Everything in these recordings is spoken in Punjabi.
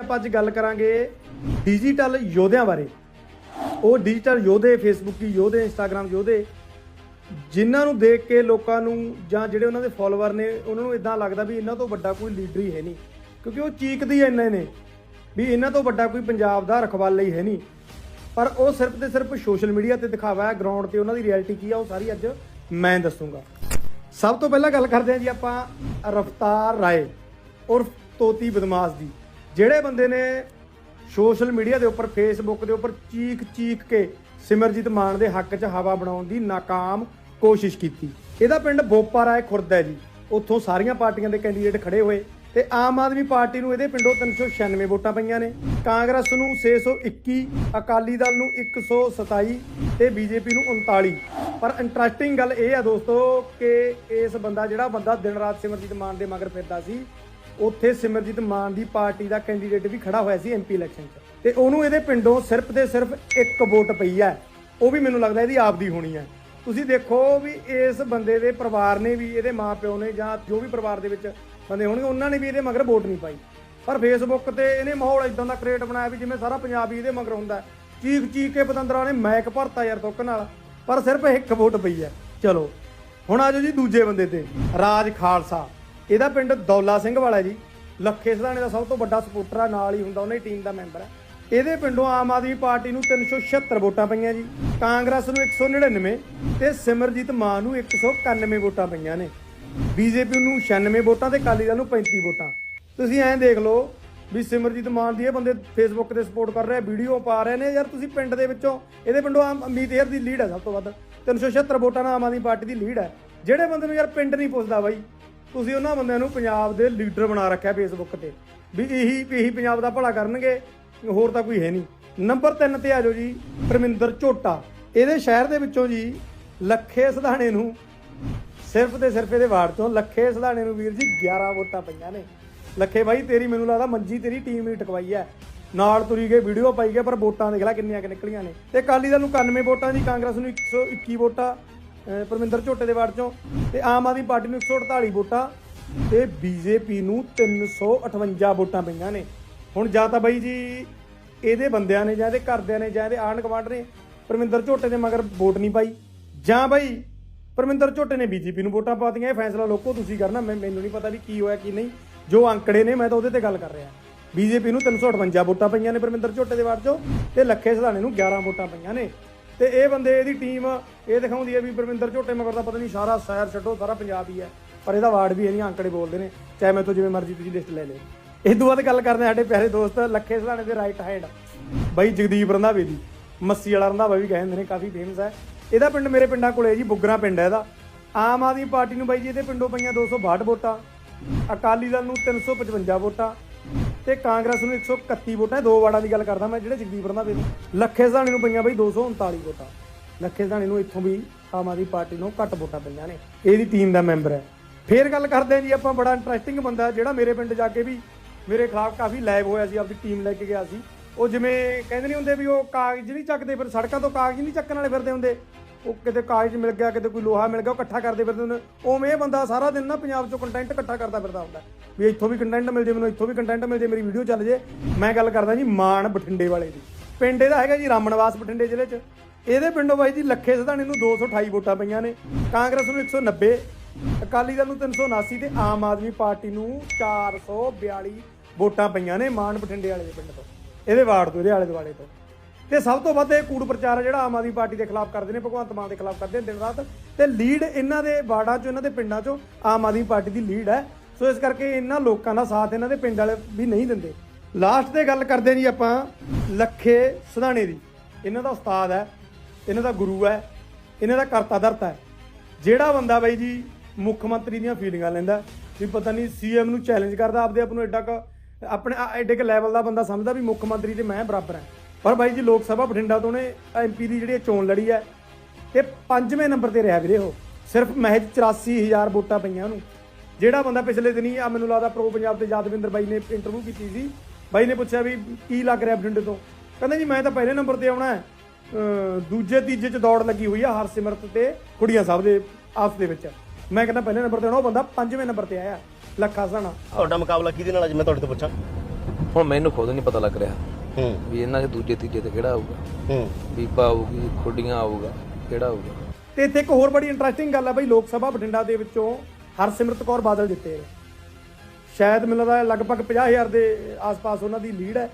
ਆਪਾਂ ਅੱਜ ਗੱਲ ਕਰਾਂਗੇ ਡਿਜੀਟਲ ਯੋਧਿਆਂ ਬਾਰੇ। ਉਹ ਡਿਜੀਟਲ ਯੋਧੇ ਫੇਸਬੁੱਕੀ ਯੋਧੇ ਇੰਸਟਾਗ੍ਰam ਯੋਧੇ, ਜਿਨ੍ਹਾਂ ਨੂੰ ਦੇਖ ਕੇ ਲੋਕਾਂ ਨੂੰ ਜਾਂ ਜਿਹੜੇ ਉਹਨਾਂ ਦੇ ਫਾਲੋਅਰ ਨੇ, ਉਹਨਾਂ ਨੂੰ ਇਦਾਂ ਲੱਗਦਾ ਵੀ ਇਹਨਾਂ ਤੋਂ ਵੱਡਾ ਕੋਈ ਲੀਡਰ ਹੀ ਹੈ ਨਹੀਂ। ਕਿਉਂਕਿ ਉਹ ਚੀਕਦੀ ਇੰਨੇ ਨੇ ਵੀ ਇਹਨਾਂ ਤੋਂ ਵੱਡਾ ਕੋਈ ਪੰਜਾਬ ਦਾ ਰਖਵਾਲਾ ਹੀ ਹੈ ਨਹੀਂ। ਪਰ ਉਹ ਸਿਰਫ ਤੇ ਸਿਰਫ ਸੋਸ਼ਲ ਮੀਡੀਆ ਤੇ ਦਿਖਾਵਾ ਹੈ ਗਰਾਊਂਡ ਤੇ ਉਹਨਾਂ ਦੀ ਰਿਐਲਿਟੀ ਕੀ ਆ, ਉਹ ਸਾਰੀ ਅੱਜ ਮੈਂ ਦੱਸੂਗਾ। ਸਭ ਤੋਂ ਪਹਿਲਾਂ ਗੱਲ ਕਰਦੇ ਹਾਂ ਜੀ ਆਪਾਂ ਰਫਤਾਰ ਰਾਏ ਉਰਫ ਤੋਤੀ ਬਦਮਾਸ਼ ਦੀ। ਜਿਹੜੇ ਬੰਦੇ ਨੇ ਸੋਸ਼ਲ ਮੀਡੀਆ ਦੇ ਉੱਪਰ ਫੇਸਬੁੱਕ ਦੇ ਉੱਪਰ ਚੀਕ ਚੀਕ ਕੇ ਸਿਮਰਜੀਤ ਮਾਨ ਦੇ ਹੱਕ 'ਚ ਹਵਾ ਬਣਾਉਣ ਦੀ ਨਾਕਾਮ ਕੋਸ਼ਿਸ਼ ਕੀਤੀ। ਇਹਦਾ ਪਿੰਡ ਬੋਪਾ ਰਾਏ ਖੁਰਦ ਹੈ ਜੀ। ਉੱਥੋਂ ਸਾਰੀਆਂ ਪਾਰਟੀਆਂ ਦੇ ਕੈਂਡੀਡੇਟ ਖੜੇ ਹੋਏ ਤੇ ਆਮ ਆਦਮੀ ਪਾਰਟੀ ਨੂੰ ਇਹਦੇ ਪਿੰਡੋਂ 396 ਵੋਟਾਂ ਪਈਆਂ ਨੇ। ਕਾਂਗਰਸ ਨੂੰ 621 ਅਕਾਲੀ ਦਲ ਨੂੰ 127 ਤੇ ਬੀਜੇਪੀ ਨੂੰ 39 ਪਰ ਇੰਟਰਸਟਿੰਗ ਗੱਲ ਇਹ ਆ ਦੋਸਤੋ ਕਿ ਇਸ ਬੰਦਾ ਜਿਹੜਾ ਬੰਦਾ ਦਿਨ ਰਾਤ ਸਿਮਰਜੀਤ ਮਾਨ ਦੇ ਮਗਰ ਫਿਰਦਾ ਸੀ ਉੱਥੇ ਸਿਮਰਜੀਤ ਮਾਨ ਦੀ ਪਾਰਟੀ ਦਾ ਕੈਂਡੀਡੇਟ ਵੀ ਖੜਾ ਹੋਇਆ ਸੀ ਐਮਪੀ ਇਲੈਕਸ਼ਨ 'ਚ। ਤੇ ਉਹਨੂੰ ਇਹਦੇ ਪਿੰਡੋਂ ਸਿਰਫ ਤੇ ਸਿਰਫ ਇੱਕ ਵੋਟ ਪਈ ਹੈ। ਉਹ ਵੀ ਮੈਨੂੰ ਲੱਗਦਾ ਇਹਦੀ ਆਪਦੀ ਹੋਣੀ ਹੈ। ਤੁਸੀਂ ਦੇਖੋ ਵੀ ਇਸ ਬੰਦੇ ਦੇ ਪਰਿਵਾਰ ਨੇ ਵੀ, ਇਹਦੇ ਮਾਪਿਓ ਨੇ ਜਾਂ ਜੋ ਵੀ ਪਰਿਵਾਰ ਦੇ ਵਿੱਚ ਬੰਦੇ ਹੋਣਗੇ, ਉਹਨਾਂ ਨੇ ਵੀ ਇਹਦੇ ਮਗਰ ਵੋਟ ਨਹੀਂ ਪਾਈ। ਪਰ ਫੇਸਬੁੱਕ ਤੇ ਇਹਨੇ ਮਾਹੌਲ ਇਦਾਂ ਦਾ ਕ੍ਰੀਏਟ ਬਣਾਇਆ ਵੀ ਜਿਵੇਂ ਸਾਰਾ ਪੰਜਾਬ ਹੀ ਇਹਦੇ ਮਗਰ ਹੁੰਦਾ ਹੈ। ਚੀਕ ਚੀਕ ਕੇ ਪਤੰਦਰਾਂ ਨੇ ਮੈਕ ਭਰਤਾ ਯਾਰ ਤੁੱਕ ਨਾਲ, ਪਰ ਸਿਰਫ ਇੱਕ ਵੋਟ ਪਈ ਹੈ। ਚਲੋ, ਹੁਣ ਆਜੋ ਜੀ ਦੂਜੇ ਬੰਦੇ ਤੇ। ਰਾਜ ਖਾਲਸਾ। ਇਹਦਾ ਪਿੰਡ ਦੌਲਾ ਸਿੰਘ ਵਾਲਾ ਜੀ। ਲੱਖੇ ਸਦਾਣੇ ਦਾ ਸਭ ਤੋਂ ਵੱਡਾ ਸਪੋਰਟਰ ਆ, ਨਾਲ ਹੀ ਹੁੰਦਾ ਉਹਨਾਂ ਦੀ ਟੀਮ ਦਾ ਮੈਂਬਰ ਹੈ ਇਹਦੇ ਪਿੰਡੋਂ ਆਮ ਆਦਮੀ ਪਾਰਟੀ ਨੂੰ 376 ਵੋਟਾਂ ਪਈਆਂ ਜੀ। ਕਾਂਗਰਸ ਨੂੰ 199 ਤੇ ਸਿਮਰਜੀਤ ਮਾਨ ਨੂੰ 191 ਵੋਟਾਂ ਪਈਆਂ ਨੇ। ਬੀਜੇਪੀ ਨੂੰ 96 ਵੋਟਾਂ ਤੇ ਅਕਾਲੀ ਦਲ ਨੂੰ 35 ਵੋਟਾਂ। ਤੁਸੀਂ ਐਂ ਦੇਖ ਲਓ ਵੀ ਸਿਮਰਜੀਤ ਮਾਨ ਦੀ ਇਹ ਬੰਦੇ ਫੇਸਬੁੱਕ ਤੇ ਸਪੋਰਟ ਕਰ ਰਹੇ ਵੀਡੀਓ ਪਾ ਰਹੇ ਨੇ। ਯਾਰ ਤੁਸੀਂ ਪਿੰਡ ਦੇ ਵਿੱਚੋਂ, ਇਹਦੇ ਪਿੰਡੋਂ ਆਮ ਅਮੀਤ ਹੇਰ ਦੀ ਲੀਡ ਹੈ ਸਭ ਤੋਂ ਵੱਧ। 376 ਵੋਟਾਂ ਨਾਲ ਆਮ ਆਦਮੀ ਪਾਰਟੀ ਦੀ ਲੀਡ ਹੈ। ਜਿਹੜੇ ਬੰਦੇ ਨੂੰ ਯਾਰ ਪਿੰਡ ਨਹੀਂ ਪੁੱਛਦਾ ਬਾਈ ਤੁਸੀਂ ਉਹਨਾਂ ਬੰਦਿਆਂ ਨੂੰ ਪੰਜਾਬ ਦੇ ਲੀਡਰ ਬਣਾ ਰੱਖਿਆ ਫੇਸਬੁੱਕ ਤੇ। ਵੀ ਇਹੀ ਵੀ ਇਹੀ ਪੰਜਾਬ ਦਾ ਭਲਾ ਕਰਨਗੇ, ਹੋਰ ਤਾਂ ਕੋਈ ਹੈ ਨਹੀਂ। ਨੰਬਰ 3 ਤੇ ਆ ਜਾਓ ਜੀ, ਪਰਮਿੰਦਰ ਝੋਟਾ। ਇਹਦੇ ਸ਼ਹਿਰ ਦੇ ਵਿੱਚੋਂ ਜੀ, ਲੱਖੇ ਸਧਾਣੇ ਨੂੰ, ਸਿਰਫ ਤੇ ਸਿਰਫ ਇਹਦੇ ਵਾਰਡ ਤੋਂ ਲੱਖੇ ਸਧਾਣੇ ਨੂੰ ਵੀਰ ਜੀ 11 ਵੋਟਾਂ ਪਈਆਂ ਨੇ। ਲੱਖੇ ਬਾਈ, ਤੇਰੀ ਮੈਨੂੰ ਲੱਗਦਾ ਮੰਜੀ, ਤੇਰੀ ਟੀਮ ਹੀ ਟਕਵਾਈ ਹੈ। ਨਾਲ ਤੁਰੀ ਗਏ, ਵੀਡੀਓ ਪਾਈ ਗਏ, ਪਰ ਵੋਟਾਂ ਦੇਖ ਲੈ ਕਿੰਨੀਆਂ ਕਿ ਨਿਕਲੀਆਂ ਨੇ। ਤੇ ਅਕਾਲੀ ਦਲ ਨੂੰ 91 ਵੋਟਾਂ ਜੀ ਕਾਂਗਰਸ ਨੂੰ 121 ਵੋਟਾਂ। ਪਰਮਿੰਦਰ ਝੋਟੇ ਦੇ ਵਾਰਡ ਚੋਂ ਤੇ ਆਮ ਆਦਮੀ ਪਾਰਟੀ ਨੂੰ 148 ਵੋਟਾਂ ਤੇ ਬੀਜੇਪੀ ਨੂੰ 358 ਵੋਟਾਂ ਪਈਆਂ ਨੇ। ਹੁਣ ਜਾਂ ਤਾਂ ਬਾਈ ਜੀ ਇਹਦੇ ਬੰਦਿਆਂ ਨੇ ਜਾਂ ਇਹਦੇ ਘਰਦਿਆਂ ਨੇ ਜਾਂ ਇਹਦੇ ਆਂਢ ਗੁਆਂਢ ਨੇ ਪਰਮਿੰਦਰ ਝੋਟੇ ਦੇ ਮਗਰ ਵੋਟ ਨਹੀਂ ਪਾਈ। ਜਾਂ ਬਾਈ ਪਰਮਿੰਦਰ ਝੋਟੇ ਨੇ ਬੀਜੇਪੀ ਨੂੰ ਵੋਟਾਂ ਪਾਤੀਆਂ, ਇਹ ਫੈਸਲਾ ਲੋਕੋ ਤੁਸੀਂ ਕਰਨਾ। ਮੈਂ ਮੈਨੂੰ ਨਹੀਂ ਪਤਾ ਵੀ ਕੀ ਹੋਇਆ, ਕੀ ਨਹੀਂ। ਜੋ ਅੰਕੜੇ ਨੇ, ਮੈਂ ਤਾਂ ਉਹਦੇ ਤੇ ਗੱਲ ਕਰ ਰਿਹਾ। ਬੀਜੇਪੀ ਨੂੰ 358 ਵੋਟਾਂ ਪਈਆਂ ਨੇ ਪਰਮਿੰਦਰ ਝੋਟੇ ਦੇ ਵਾਰਡ 'ਚੋਂ ਤੇ ਲੱਖੇ ਸਧਾਣੇ ਨੂੰ 11 ਵੋਟਾਂ ਪਈਆਂ ਨੇ। ਤੇ ਇਹ ਬੰਦੇ, ਇਹਦੀ ਟੀਮ ਇਹ ਦਿਖਾਉਂਦੀ ਹੈ ਵੀ ਪਰਵਿੰਦਰ ਝੋਟੇ ਮਗਰ ਦਾ ਪਤਾ ਨਹੀਂ ਸਾਰਾ ਸ਼ਹਿਰ ਛੱਡੋ, ਸਾਰਾ ਪੰਜਾਬ ਹੀ ਹੈ ਪਰ ਇਹਦਾ ਵਾਰਡ ਵੀ ਇਹਦੀਆਂ ਅੰਕੜੇ ਬੋਲਦੇ ਨੇ, ਚਾਹੇ ਮੈਂ ਮੈਥੋਂ ਜਿਵੇਂ ਮਰਜ਼ੀ ਤੁਸੀਂ ਲਿਸਟ ਲੈ ਲਿਓ। ਇਸ ਤੋਂ ਬਾਅਦ ਗੱਲ ਕਰਦੇ ਹਾਂ ਸਾਡੇ ਪਿਆਰੇ ਦੋਸਤ ਲੱਖੇ ਸਧਾਣੇ ਦੇ ਰਾਈਟ ਹੈਂਡ ਬਾਈ ਜਗਦੀਪ ਰੰਧਾਵੇ ਦੀ, ਮੱਸੀ ਵਾਲਾ ਰੰਧਾਵਾ ਵੀ ਕਹਿੰਦੇ ਨੇ, ਕਾਫੀ ਫੇਮਸ ਹੈ ਇਹਦਾ ਪਿੰਡ ਮੇਰੇ ਪਿੰਡਾਂ ਕੋਲੇ ਜੀ, ਬੁੱਗਰਾ ਪਿੰਡ ਹੈ ਇਹਦਾ। ਆਮ ਆਦਮੀ ਪਾਰਟੀ ਨੂੰ ਬਾਈ ਜੀ, ਇਹਦੇ ਪਿੰਡੋਂ ਪਈਆਂ 262 ਵੋਟਾਂ, ਅਕਾਲੀ ਦਲ ਨੂੰ 355 ਵੋਟਾਂ ਤੇ ਕਾਂਗਰਸ ਨੂੰ 131 ਵੋਟਾਂ, ਦੋ ਵਾਰਡਾਂ ਦੀ ਗੱਲ ਕਰਦਾ ਮੈਂ, ਜਿਹੜੇ ਜਗਦੀਪ ਰੰਧਾਵੇ ਦੀ। ਲੱਖੇ ਸਧਾਣੇ ਨੂੰ ਪਈਆਂ ਬਾਈ 239 ਵੋਟਾਂ। ਲੱਖੇ ਸਧਾਣੇ ਨੂੰ ਇੱਥੋਂ ਵੀ ਆਮ ਆਦਮੀ ਪਾਰਟੀ ਨੂੰ ਘੱਟ ਵੋਟਾਂ ਪਈਆਂ ਨੇ। ਇਹਦੀ ਟੀਮ ਦਾ ਮੈਂਬਰ ਹੈ। ਫੇਰ ਗੱਲ ਕਰਦੇ ਹਾਂ ਜੀ, ਆਪਾਂ ਬੜਾ ਇੰਟਰਸਟਿੰਗ ਬੰਦਾ, ਜਿਹੜਾ ਮੇਰੇ ਪਿੰਡ ਜਾ ਕੇ ਵੀ ਮੇਰੇ ਖਿਲਾਫ ਕਾਫੀ ਲਾਈਵ ਹੋਇਆ ਸੀ ਆਪਣੀ ਟੀਮ ਲੈ ਕੇ ਗਿਆ ਸੀ। ਉਹ ਜਿਵੇਂ ਕਹਿੰਦੇ ਨਹੀਂ ਹੁੰਦੇ ਵੀ ਉਹ ਕਾਗਜ਼ ਨਹੀਂ ਚੱਕਦੇ, ਫਿਰ ਸੜਕਾਂ ਤੋਂ ਕਾਗਜ਼ ਨਹੀਂ ਚੱਕਣ ਵਾਲੇ ਫਿਰਦੇ ਹੁੰਦੇ। ਉਹ ਕਿਤੇ ਕਾਗਜ਼ ਮਿਲ ਗਿਆ, ਕਿਤੇ ਕੋਈ ਲੋਹਾ ਮਿਲ ਗਿਆ, ਉਹ ਇਕੱਠਾ ਕਰਦੇ ਫਿਰਦੇ ਹੁੰਦੇ ਉਵੇਂ ਇਹ ਬੰਦਾ ਸਾਰਾ ਦਿਨ ਨਾ ਪੰਜਾਬ ਚੋਂ ਕੰਟੈਂਟ ਇਕੱਠਾ ਕਰਦਾ ਫਿਰਦਾ ਹੁੰਦਾ। ਵੀ ਇੱਥੋਂ ਵੀ ਕੰਟੈਂਟ ਮਿਲ ਜੇ, ਮੈਨੂੰ ਇੱਥੋਂ ਵੀ ਕੰਟੈਂਟ ਮਿਲ ਜੇ, ਮੇਰੀ ਵੀਡੀਓ ਚੱਲ ਜੇ। ਮੈਂ ਗੱਲ ਕਰਦਾ ਜੀ ਮਾਨ ਬਠਿੰਡੇ ਵਾਲੇ ਦੀ। ਪਿੰਡ ਇਹਦਾ ਹੈਗਾ ਜੀ ਰਾਮਨਵਾਸ ਬਠਿੰਡੇ ਜ਼ਿਲ੍ਹੇ 'ਚ। ਇਹਦੇ ਪਿੰਡੋਂ ਬਾਈ ਜੀ ਲੱਖੇ ਸਧਾਣੇ ਨੂੰ 228 ਵੋਟਾਂ ਪਈਆਂ ਨੇ। ਕਾਂਗਰਸ ਨੂੰ 190 ਅਕਾਲੀ ਦਲ ਨੂੰ 379 ਤੇ ਆਮ ਆਦਮੀ ਪਾਰਟੀ ਨੂੰ 442 ਵੋਟਾਂ ਪਈਆਂ ਨੇ ਮਾਨ ਬਠਿੰਡੇ ਵਾਲੇ ਦੇ ਪਿੰਡ ਤੋਂ। ਇਹਦੇ ਵਾਰਡ ਤੋਂ, ਇਹਦੇ ਆਲੇ ਦੁਆਲੇ ਤੋਂ। ਤੇ ਸਭ ਤੋਂ ਵੱਧ ਇਹ ਕੂੜ ਪ੍ਰਚਾਰ ਹੈ ਜਿਹੜਾ ਆਮ ਆਦਮੀ ਪਾਰਟੀ ਦੇ ਖਿਲਾਫ ਕਰਦੇ ਨੇ, ਭਗਵੰਤ ਮਾਨ ਦੇ ਖਿਲਾਫ ਕਰਦੇ ਨੇ ਦਿਨ ਰਾਤ। ਤੇ ਲੀਡ ਇਹਨਾਂ ਦੇ ਵਾਰਡਾਂ 'ਚੋਂ, ਇਹਨਾਂ ਦੇ ਪਿੰਡਾਂ 'ਚੋਂ ਆਮ ਆਦਮੀ ਪਾਰਟੀ ਦੀ ਲੀਡ ਹੈ। ਸੋ ਇਸ ਕਰਕੇ ਇਹਨਾਂ ਲੋਕਾਂ ਦਾ ਸਾਥ ਇਹਨਾਂ ਦੇ ਪਿੰਡ ਵਾਲੇ ਵੀ ਨਹੀਂ ਦਿੰਦੇ। ਲਾਸਟ ਤੇ ਗੱਲ ਕਰਦੇ ਜੀ ਆਪਾਂ ਲੱਖੇ ਸਧਾਣੇ ਦੀ। ਇਹਨਾਂ ਦਾ ਉਸਤਾਦ ਹੈ, ਇਹਨਾਂ ਦਾ ਗੁਰੂ ਹੈ, ਇਹਨਾਂ ਦਾ ਕਰਤਾ ਧਰਤਾ ਹੈ। ਜਿਹੜਾ ਬੰਦਾ ਬਾਈ ਜੀ ਮੁੱਖ ਮੰਤਰੀ ਦੀਆਂ ਫੀਲਿੰਗਾਂ ਲੈਂਦਾ, ਵੀ ਪਤਾ ਨਹੀਂ ਸੀਐਮ ਨੂੰ ਚੈਲੰਜ ਕਰਦਾ, ਆਪਦੇ ਆਪ ਨੂੰ ਐਡਾ ਕ ਆਪਣੇ ਐਡੇ ਕ ਲੈਵਲ ਦਾ ਬੰਦਾ ਸਮਝਦਾ ਵੀ ਮੁੱਖ ਮੰਤਰੀ ਤੇ ਮੈਂ ਬਰਾਬਰ ਹਾਂ। ਪਰ ਬਾਈ ਜੀ ਲੋਕ ਸਭਾ ਬਠਿੰਡਾ ਤੋਂ ਨੇ ਐਮਪੀ ਦੀ ਜਿਹੜੀ ਚੋਣ ਲੜੀ ਹੈ ਤੇ ਪੰਜਵੇਂ ਨੰਬਰ ਤੇ ਰਿਹਾ ਵੀਰੇ ਉਹ। ਸਿਰਫ ਮਹਿਜ 84000 ਵੋਟਾਂ ਪਈਆਂ ਉਹਨੂੰ। ਜਿਹੜਾ ਬੰਦਾ ਪਿਛਲੇ ਦਿਨੀ ਆ ਮੈਨੂੰ ਲੱਗਦਾ ਪ੍ਰੋ ਪੰਜਾਬ ਤੇ ਯਾਦਵਿੰਦਰ ਬਾਈ ਨੇ ਇੰਟਰਵਿਊ ਕੀਤੀ ਸੀ ਬਾਈ ਨੇ ਪੁੱਛਿਆ ਵੀ ਕੀ ਲੱਗ ਰਿਹਾ ਬਠਿੰਡੇ ਤੋਂ। ਕਹਿੰਦਾ ਜੀ ਮੈਂ ਤਾਂ ਪਹਿਲੇ ਨੰਬਰ ਤੇ ਆਉਣਾ ਹੈ। ਦੂਜੇ ਤੀਜੇ ਚ ਦੌੜ ਲੱਗੀ ਹੋਈ ਆ ਹਰਸਿਮਰਤ ਤੇ ਕੁੜੀਆਂ ਸਾਹਿਬ ਦੇ ਆਪਸ ਦੇ ਵਿੱਚ। ਮੈਂ ਕਹਿੰਦਾ ਪਹਿਲੇ ਨੰਬਰ ਤੇ ਆਉਣਾ ਉਹ ਬੰਦਾ ਪੰਜਵੇਂ ਨੰਬਰ ਤੇ ਆਇਆ ਲੱਖਾ ਸਾਣਾ ਤੁਹਾਡਾ ਮੁਕਾਬਲਾ ਕਿਹਦੇ ਨਾਲ ਅੱਜ ਮੈਂ ਤੁਹਾਡੇ ਤੋਂ ਪੁੱਛਾਂ। ਹੁਣ ਮੈਨੂੰ ਖੁਦ ਨਹੀਂ ਪਤਾ ਲੱਗ ਰਿਹਾ। ਹੂੰ। ਵੀ ਇਹਨਾਂ ਦੇ ਦੂਜੇ ਤੀਜੇ ਤੇ ਕਿਹੜਾ ਆਊਗਾ? ਹੂੰ। ਬੀਬਾ ਆਊਗੀ ਖੁੱਡੀਆਂ ਆਊਗਾ ਕਿਹੜਾ ਆਊਗਾ? ਤੇ ਇੱਥੇ ਇੱਕ ਹੋਰ ਬੜੀ ਇੰਟਰਸਟਿੰਗ ਗੱਲ ਹੈ ਬਈ ਲੋਕ ਸਭਾ ਬਠਿੰਡਾ ਦੇ ਵਿੱਚੋਂ ਹਰਸਿਮਰਤ ਕੌਰ ਬਾਦਲ ਜਿੱਤੇ ਨੇ। ਸ਼ਾਇਦ ਮੈਨੂੰ ਲੱਗਦਾ ਲਗਭਗ 50000 ਦੇ ਆਸ-ਪਾਸ ਉਹਨਾਂ ਦੀ ਲੀਡ ਹੈ।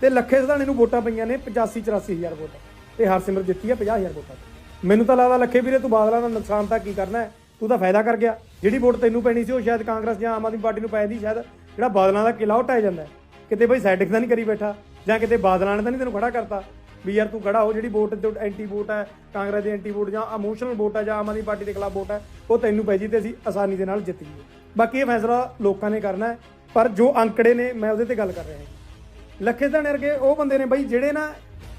ਤੇ ਲੱਖੇ ਸਧਾਣੇ ਨੂੰ ਵੋਟਾਂ ਪਈਆਂ ਨੇ 85 84000 ਵੋਟ। ਤੇ ਹਰਸਿਮਰਤ ਜਿੱਤੀ ਹੈ 50000 ਵੋਟਾਂ। ਮੈਨੂੰ ਤਾਂ ਲੱਗਦਾ ਲੱਖੇ ਵੀਰੇ ਤੂੰ ਬਾਦਲਾਂ ਦਾ ਨੁਕਸਾਨ ਤਾਂ ਕੀ ਕਰਨਾ ਹੈ? ਤੂੰ ਤਾਂ ਫਾਇਦਾ ਕਰ ਗਿਆ। ਜਿਹੜੀ ਵੋਟ ਤੈਨੂੰ ਪੈਣੀ ਸੀ ਉਹ ਸ਼ਾਇਦ ਕਾਂਗਰਸ ਜਾਂ ਆਮ ਆਦਮੀ ਪਾਰਟੀ ਨੂੰ ਪੈ ਜਾਂਦੀ ਸ਼ਾਇਦ ਜਿਹੜਾ ਬਾਦਲਾਂ ਦਾ ਕਿਲਾ ਉਹ ਢਹਿ ਜਾਂਦਾ। ਕਿਤੇ ਬਈ ਸੈਟਿੰਗ ਤਾਂ ਨਹੀਂ ਕਰੀ ਬੈਠਾ। ਜਾਂ ਕਿਤੇ ਬਾਦਲਾਂ ਨੇ ਤਾਂ ਨਹੀਂ ਤੈਨੂੰ ਖੜਾ ਕਰਤਾ? ਵੀ ਯਾਰ ਤੂੰ ਖੜਾ ਹੋ, ਜਿਹੜੀ ਵੋਟ ਤੇ ਐਂਟੀ ਵੋਟ ਹੈ, ਕਾਂਗਰਸ ਦੀ ਐਂਟੀ ਵੋਟ ਜਾਂ ਇਮੋਸ਼ਨਲ ਵੋਟ ਹੈ ਜਾਂ ਆਮ ਆਦਮੀ ਪਾਰਟੀ ਦੇ ਖਿਲਾਫ ਵੋਟ ਹੈ, ਉਹ ਤੈਨੂੰ ਪੈ ਜੀ ਤੇ ਅਸੀਂ ਆਸਾਨੀ ਦੇ ਨਾਲ ਜਿੱਤ ਗਏ। ਬਾਕੀ ਇਹ ਫੈਸਲਾ ਲੋਕਾਂ ਨੇ ਕਰਨਾ ਹੈ, ਪਰ ਜੋ ਅੰਕੜੇ ਨੇ, ਮੈਂ ਉਹਦੇ ਤੇ ਗੱਲ ਕਰ ਰਿਹਾ ਹਾਂ। ਲੱਖੇ ਧਾਣੇ ਵਰਗੇ ਉਹ ਬੰਦੇ ਨੇ ਬਈ ਜਿਹੜੇ ਨਾ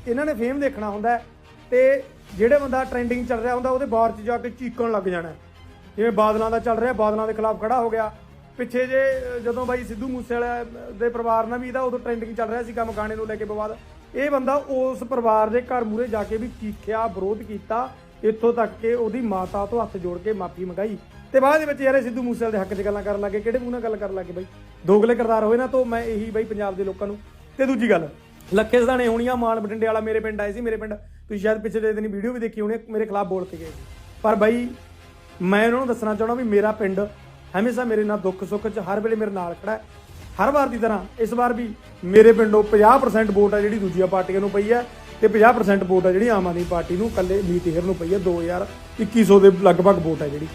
ਇਹਨਾਂ ਨੇ ਫੇਮ ਦੇਖਣਾ ਹੁੰਦਾ ਹੈ ਤੇ ਜਿਹੜੇ ਬੰਦਾ ਟ੍ਰੈਂਡਿੰਗ ਚੱਲ ਰਿਹਾ ਹੁੰਦਾ, ਉਹਦੇ ਬਾਰ 'ਚ ਜਾ ਕੇ ਚੀਕਣ ਲੱਗ ਜਾਣਾ ਜਿਵੇਂ ਬਾਦਲਾਂ ਦਾ ਚੱਲ ਰਿਹਾ, ਬਾਦਲਾਂ ਦੇ ਖਿਲਾਫ ਖੜਾ ਹੋ ਗਿਆ ਪਿੱਛੇ ਜੇ ਜਦੋਂ ਬਾਈ ਸਿੱਧੂ ਮੂਸੇਵਾਲਾ ਦੇ ਪਰਿਵਾਰ ਨਾਲ ਵੀ ਇਹਦਾ ਉਦੋਂ ਟ੍ਰੈਂਡਿੰਗ ਚੱਲ ਰਿਹਾ ਸੀ ਕੰਮ ਗਾਣੇ ਨੂੰ ਲੈ ਕੇ ਵਿਵਾਦ, ਇਹ ਬੰਦਾ ਉਸ ਪਰਿਵਾਰ ਦੇ ਘਰ ਮੂਰੇ ਜਾ ਕੇ ਵੀ ਚੀਖਿਆ, ਵਿਰੋਧ ਕੀਤਾ, ਇੱਥੋਂ ਤੱਕ ਕਿ ਉਹਦੀ ਮਾਤਾ ਤੋਂ ਹੱਥ ਜੋੜ ਕੇ ਮਾਫੀ ਮੰਗਾਈ। ਤੇ ਬਾਅਦ ਦੇ ਵਿੱਚ ਯਾਰ ਸਿੱਧੂ ਮੂਸੇਵਾਲੇ ਦੇ ਹੱਕ 'ਚ ਗੱਲਾਂ ਕਰਨ ਲੱਗੇ, ਕਿਹੜੇ ਮੂੰਹ ਨਾਲ ਗੱਲ ਕਰਨ ਲੱਗੇ ਬਾਈ? ਦੋਗਲੇ ਕਰਦਾਰ ਹੋਏ ਨਾ, ਤੋਂ ਮੈਂ ਇਹੀ ਬਾਈ ਪੰਜਾਬ ਦੇ ਲੋਕਾਂ ਨੂੰ। ਤੇ ਦੂਜੀ ਗੱਲ, ਲੱਖੇ ਸਦਾਣੇ ਹੋਣੀਆਂ, ਮਾਨ ਬਟਿੰਡੇ ਵਾਲਾ ਮੇਰੇ ਪਿੰਡ ਆਏ ਸੀ, ਮੇਰੇ ਪਿੰਡ, ਤੁਸੀਂ ਸ਼ਾਇਦ ਪਿਛਲੇ ਦਿਨ ਵੀਡੀਓ ਵੀ ਦੇਖੀ ਹੋਣੀ ਮੇਰੇ ਖਿਲਾਫ ਬੋਲ ਕੇ ਗਏ ਪਰ ਬਾਈ, ਮੈਂ ਉਹਨਾਂ ਨੂੰ ਦੱਸਣਾ ਚਾਹਣਾ ਵੀ ਮੇਰਾ ਪਿੰਡ ਹਮੇਸ਼ਾ ਮੇਰੇ ਨਾਲ ਦੁੱਖ ਸੁੱਖ 'ਚ ਹਰ ਵੇਲੇ ਮੇਰੇ ਨਾਲ ਖੜਾ ਹੈ। ਹਰ ਵਾਰ ਦੀ ਤਰ੍ਹਾਂ ਇਸ ਵਾਰ ਵੀ ਮੇਰੇ ਪਿੰਡੋਂ 50% ਵੋਟ ਹੈ ਜਿਹੜੀ ਦੂਜੀਆਂ ਪਾਰਟੀਆਂ ਨੂੰ ਪਈ ਹੈ ਤੇ 50% ਵੋਟ ਹੈ ਜਿਹੜੀ ਆਮ ਆਦਮੀ ਪਾਰਟੀ ਨੂੰ, ਕੱਲੇ ਮੀਤ ਹੇਰ ਨੂੰ ਪਈ ਹੈ। 2021 ਦੇ ਲਗਭਗ ਵੋਟ ਹੈ ਜਿਹੜੀ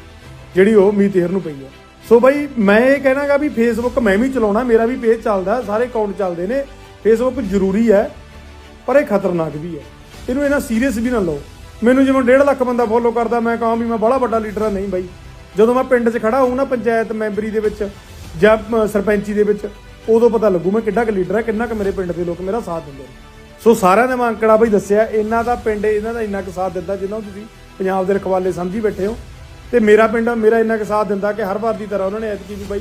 ਜਿਹੜੀ ਉਹ ਮੀਤ ਹੇਰ ਨੂੰ ਪਈ ਹੈ। ਸੋ ਬਾਈ ਮੈਂ ਇਹ ਕਹਿਣਾਗਾ ਵੀ ਫੇਸਬੁੱਕ ਮੈਂ ਵੀ ਚਲਾਉਣਾ, ਮੇਰਾ ਵੀ ਪੇਜ ਚੱਲਦਾ, ਸਾਰੇ ਅਕਾਊਂਟ ਚੱਲਦੇ ਨੇ। ਫੇਸਬੁੱਕ ਜ਼ਰੂਰੀ ਹੈ, ਪਰ ਇਹ ਖਤਰਨਾਕ ਵੀ ਹੈ। ਇਹਨੂੰ ਇਹਨਾਂ ਸੀਰੀਅਸ ਵੀ ਨਾ ਲਓ। ਮੈਨੂੰ ਜਿਵੇਂ 1.5 ਲੱਖ ਬੰਦਾ ਫੋਲੋ ਕਰਦਾ, ਮੈਂ ਕਹਾਂ ਵੀ ਮੈਂ ਬੜਾ ਵੱਡਾ ਲੀਡਰ ਆ ਨਹੀਂ ਬਾਈ ਜਦੋਂ ਮੈਂ ਪਿੰਡ 'ਚ ਖੜਾ ਹੋਊ ਨਾ ਪੰਚਾਇਤ ਮੈਂਬਰੀ ਦੇ ਵਿੱਚ ਜਾਂ ਅਮ, ਸਰਪੰਚੀ ਦੇ ਵਿੱਚ ਉਦੋਂ ਪਤਾ ਲੱਗੂ ਮੈਂ ਕਿੱਡਾ ਕੁ ਲੀਡਰ ਆ ਕਿੰਨਾ ਕੁ ਮੇਰੇ ਪਿੰਡ ਦੇ ਲੋਕ ਮੇਰਾ ਸਾਥ ਦਿੰਦੇ ਨੇ। ਸੋ ਸਾਰਿਆਂ ਨੇ ਮੈਂ ਅੰਕੜਾ ਬਈ ਦੱਸਿਆ ਇਹਨਾਂ ਦਾ ਪਿੰਡ ਇਹਨਾਂ ਦਾ ਇੰਨਾ ਕੁ ਸਾਥ ਦਿੰਦਾ ਜਿੰਨਾ ਨੂੰ ਤੁਸੀਂ ਪੰਜਾਬ ਦੇ ਰਖਵਾਲੇ ਸਮਝੀ ਬੈਠੇ ਹੋ। ਤੇ ਮੇਰਾ ਪਿੰਡ ਮੇਰਾ ਇੰਨਾ ਕੁ ਸਾਥ ਦਿੰਦਾ ਕਿ ਹਰ ਵਾਰ ਦੀ ਤਰ੍ਹਾਂ ਉਹਨਾਂ ਨੇ ਐਤਕੀ ਵੀ ਬਾਈ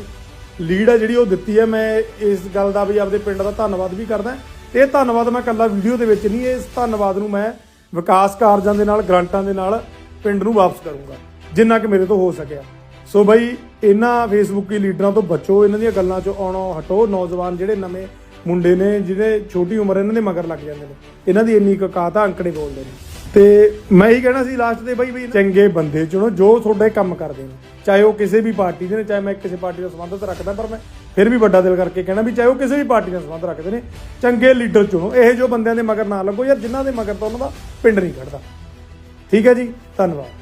ਲੀਡ ਹੈ ਜਿਹੜੀ ਉਹ ਦਿੱਤੀ ਹੈ ਮੈਂ ਇਸ ਗੱਲ ਦਾ ਵੀ ਆਪਦੇ ਪਿੰਡ ਦਾ ਧੰਨਵਾਦ ਵੀ ਕਰਦਾ। ਤੇ ਇਹ ਧੰਨਵਾਦ ਮੈਂ ਕੱਲਾ ਵੀਡੀਓ ਦੇ ਵਿੱਚ ਨਹੀਂ ਇਸ ਧੰਨਵਾਦ ਨੂੰ ਮੈਂ ਵਿਕਾਸ ਕਾਰਜਾਂ ਦੇ ਨਾਲ ਗ੍ਰਾਂਟਾਂ ਦੇ ਨਾਲ ਪਿੰਡ ਨੂੰ ਵਾਪਸ ਕਰੂੰਗਾ। ਜਿੰਨਾ ਕਿ ਮੇਰੇ ਤੋਂ ਹੋ ਸਕਿਆ। ਸੋ ਬਈ, ਇਹਨਾਂ ਫੇਸਬੁੱਕੀ ਲੀਡਰਾਂ ਤੋਂ ਬਚੋ, ਇਹਨਾਂ ਦੀਆਂ ਗੱਲਾਂ ਚੋਂ ਆਉਣੋਂ ਹਟੋ। ਨੌਜਵਾਨ ਜਿਹੜੇ ਨਵੇਂ ਮੁੰਡੇ ਨੇ ਜਿਹੜੇ ਛੋਟੀ ਉਮਰ ਇਹਨਾਂ ਦੇ ਮਗਰ ਲੱਗ ਜਾਂਦੇ ਨੇ, ਇਹਨਾਂ ਦੀ ਇੰਨੀ ਕਕਾਤ ਆ, ਅੰਕੜੇ ਬੋਲਦੇ ਨੇ। ਤੇ ਮੈਂ ਹੀ ਕਹਿਣਾ ਸੀ ਲਾਸਟ ਤੇ ਬਈ ਬਈ ਚੰਗੇ ਬੰਦੇ ਚੁਣੋ, ਜੋ ਤੁਹਾਡੇ ਕੰਮ ਕਰਦੇ ਨੇ। ਚਾਹੇ ਉਹ ਕਿਸੇ ਵੀ ਪਾਰਟੀ ਦੇ ਨੇ, ਚਾਹੇ ਮੈਂ ਕਿਸੇ ਪਾਰਟੀ ਨਾਲ ਸੰਬੰਧਤ ਰੱਖਦਾ, ਪਰ ਮੈਂ ਫਿਰ ਵੀ ਵੱਡਾ ਦਿਲ ਕਰਕੇ ਕਹਿਣਾ ਵੀ ਚਾਹੇ ਉਹ ਕਿਸੇ ਵੀ ਪਾਰਟੀ ਨਾਲ ਸੰਬੰਧ ਰੱਖਦੇ ਨੇ, ਚੰਗੇ ਲੀਡਰ ਚੁਣੋ। ਇਹ ਜੋ ਬੰਦਿਆਂ ਦੇ ਮਗਰ ਨਾ ਲੱਗੋ ਯਾਰ, ਜਿਨ੍ਹਾਂ ਦੇ ਮਗਰ ਤੋਂ ਉਹਨਾਂ ਦਾ ਪਿੰਡ ਨਹੀਂ ਖੜਦਾ। ਠੀਕ ਹੈ ਜੀ, ਧੰਨਵਾਦ।